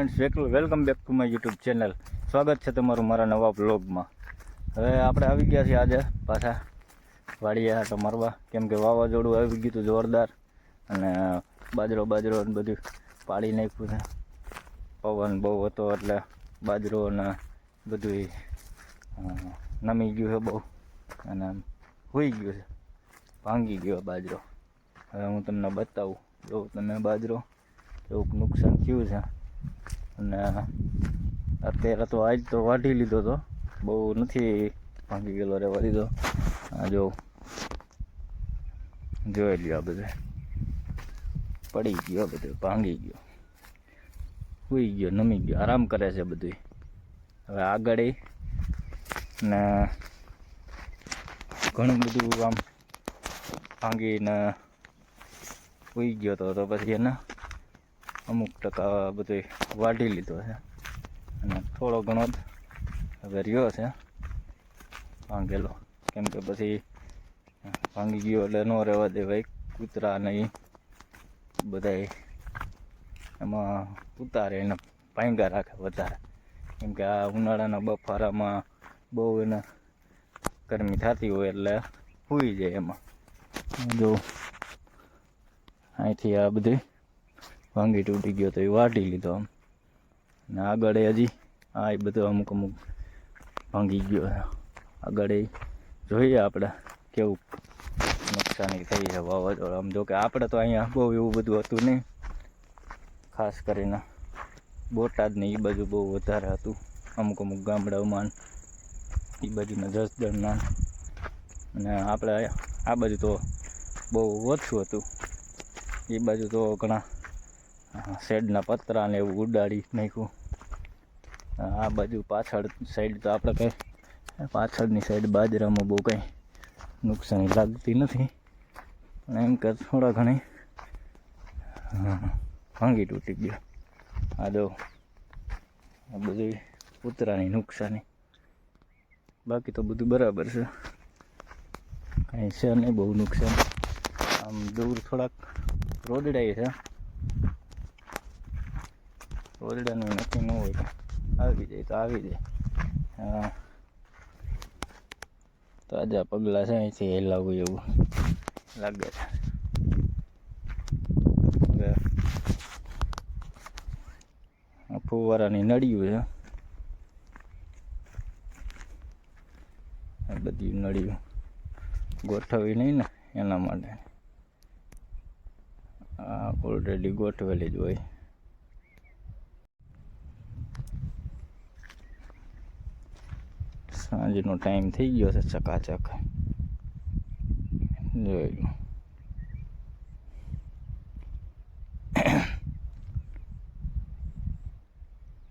Welcome back to my YouTube channel સ્વાગત છે તમારું મારા નવા બ્લોગમાં હવે આપણે આવી ગયા છીએ આજે પાછા વાડીએ આટો મારવા. કેમ કે વાવાઝોડું આવી ગયું હતું જોરદાર. અને બાજરો બાજરો બધું પાડી નાખ્યું છે. પવન બહુ હતો એટલે બાજરો ને બધું નમી ગયું છે બહુ. અને હોઈ ગયું છે. ભાંગી ગયો બાજરો. હવે હું તમને બતાવું. જો તમે બાજરો કેવું નુકસાન થયું છે. અને અત્યારે તો આજ તો વાઢી લીધો તો. બહુ નથી ભાંગી ગયેલો રહેવા દીધો. આ જો. જોઈ લ્યો આ બધું. પડી ગયો બધું, ભાંગી ગયો. સૂઈ ગયો, નમી ગયો. આરામ કરે છે બધું હવે આગળ ને ઘણું બધું આમ ભાંગીને સૂઈ ગયો તો તો પછી એને અમુક ટકા બધું વાઢી લીધો છે. અને થોડો ઘણો જ હવે રહ્યો છે. ભાંગેલો. કેમ કે પછી ભાંગી ગયો એટલે ન રહેવા દેવાય કૂતરા નહીં બધા એમાં ઉતારે એને ભાંગા રાખે વધારે. કેમ કે આ ઉનાળાના બફારામાં બહુ એને ગરમી થતી હોય એટલે સૂઈ જાય એમાં. જો અહીંથી આ બધું ભાંગી તૂટી ગયો તો એ વાટી લીધો. આમ ને આગળ હજી આ એ બધો અમુક અમુક ભાંગી ગયો આગળ એ જોઈએ આપણે કેવું નુકસાની થઈ છે વાવાઝોડા. આમ જો કે આપણે તો અહીંયા બહુ એવું બધું હતું નહીં. ખાસ કરીને બોટાદ ને એ બાજુ બહુ વધારે હતું. અમુક અમુક ગામડાઓમાં એ બાજુના જસદણના. અને આપણે આ બાજુ તો બહુ ઓછું હતું. એ બાજુ તો ઘણા શેડના પતરા ને એવું ઉડાડી નાખ્યું. આ બાજુ પાછળ સાઈડ તો આપણે કંઈ, પાછળની સાઈડ બાજરામાં બહુ કંઈ નુકસાની લાગતી નથી. પણ એમ કે થોડા ઘણી ભાંગી તૂટી ગયો. આ જો, આ બધી કૂતરાની નુકસાની. બાકી તો બધું બરાબર છે. કાંઈ છે નહીં બહુ નુકસાન. આમ દૂર થોડાક રોડડાય છે. રોદડાનું નક્કી ન હોય આવી જાય તો આવી જાય. હા. તાજા પગલાં છે અહીંથી હેલાવું એવું લાગે છે. ફુવારાની નળિયું છે. બધી નળિયું ગોઠવી નહીં ને એના માટે. ઓલરેડી ગોઠવેલી જ હોય. સાંજનો ટાઈમ થઈ ગયો છે ચકાચક. જોઈ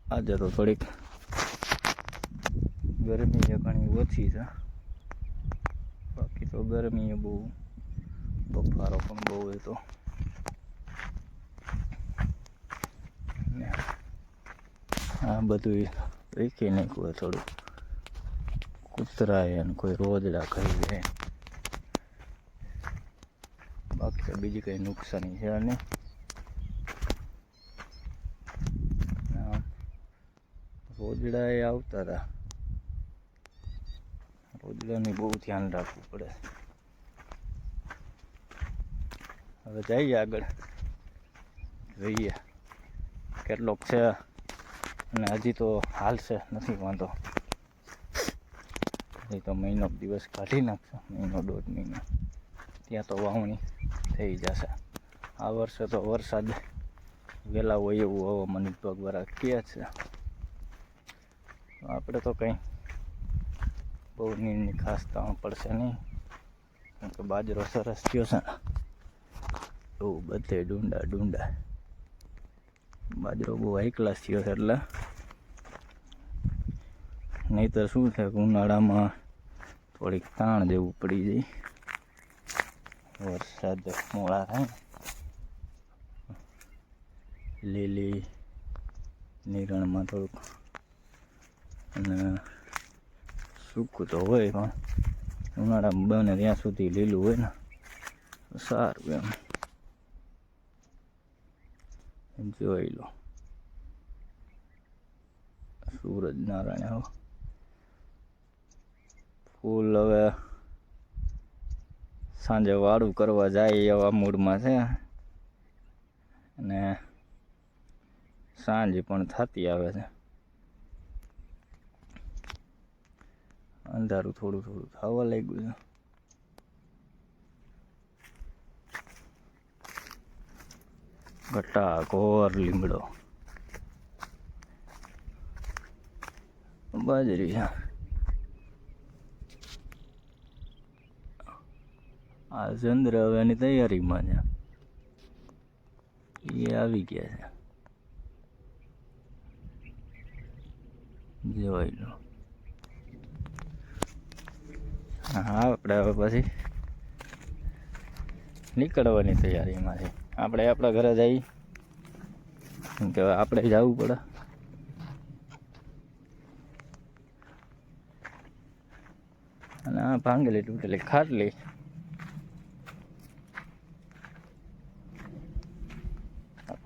આજે તો થોડીક ગરમી છે, ઘણી ઓછી છે. બાકી તો ગરમી એ બહુ બફારો પણ બહુ હતો આ બધું શીખી નાખ્યું થોડું અને કોઈ રોજડા ખાઈ જાય બાકી બીજી કંઈ નુકસાની છે નહીં રોજડા એ આવતા હતા રોજડાની બહુ ધ્યાન રાખવું પડે. હવે જઈએ આગળ. જોઈએ. કેટલોક છે અને હજી તો હાલ છે. નથી વાંધો. હજી તો મહિનો દિવસ કાઢી નાખશે, મહિનો દોઢ મહિનો. ત્યાં તો વાવણી થઈ જશે. આ વર્ષે તો વરસાદ વહેલા હોય એવું હવામાન વિભાગ વાળા કહે છે. આપણે તો કંઈ બહુ નીરની ખાસ તાણ પડશે નહીં. કારણ કે બાજરો સરસ થયો છે. એવું બધે ડુંડા ડુંડા. બાજરો બહુ હાઈ ક્લાસ થયો છે એટલે નહીતર શું છે ઉનાળામાં થોડીક તાણ જેવું પડી જાય. વરસાદ મોડા થાય લીલી નિરણમાં થોડુંક. અને સૂકું તો હોય, પણ ઉનાળામાં બને ત્યાં સુધી લીલું હોય ને સારું એમ. જોઈ લો. સૂરજ નારાયણ હો. ફૂલ હવે સાંજે વાળું કરવા જાય એવા મૂડમાં છે. અને સાંજ પણ થતી આવે છે. અંધારું થોડું થોડું થવા લાગ્યું છે. ઘટા ઘોર લીમડો. બાજરી છે. આ ચંદ્ર હવે એની તૈયારીમાં છે. એ આવી ગયા છે. જોઈ લો. હા, આપણે હવે પછી નીકળવાની તૈયારીમાં છે. આપણે આપણા ઘરે જઈ. કે આપણે જવું પડે. અને આ ભાંગેલી તૂટેલી ખાટલી.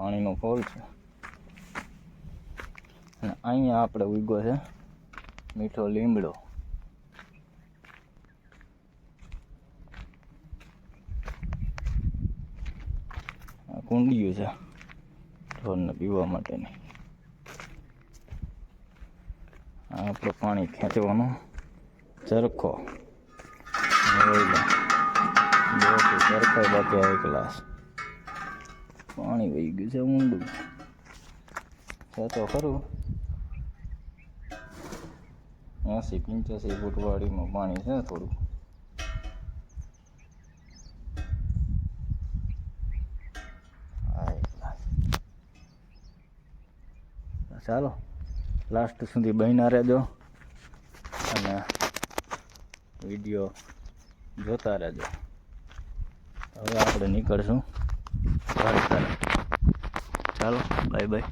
પાણીનો ફોલ છે. અને અહીંયા આપણે ઉગ્યો છે મીઠો લીમડો. કુંડિયું છે ઢોરને પીવા માટેની. આપણો પાણી ખેંચવાનો ચરખો. ચરખો બાકી એક ગ્લાસ. પાણી વહી ગયું છે ઊંડું. છે તો ખરું. એસી પંચ્યાસી ફૂટ વાડીમાં પાણી છે થોડું. ચાલો લાસ્ટ સુધી બહેના રહેજો. અને વીડિયો જોતા રહેજો. હવે આપણે નીકળશું. વાડી કરે ચાલો બાય બાય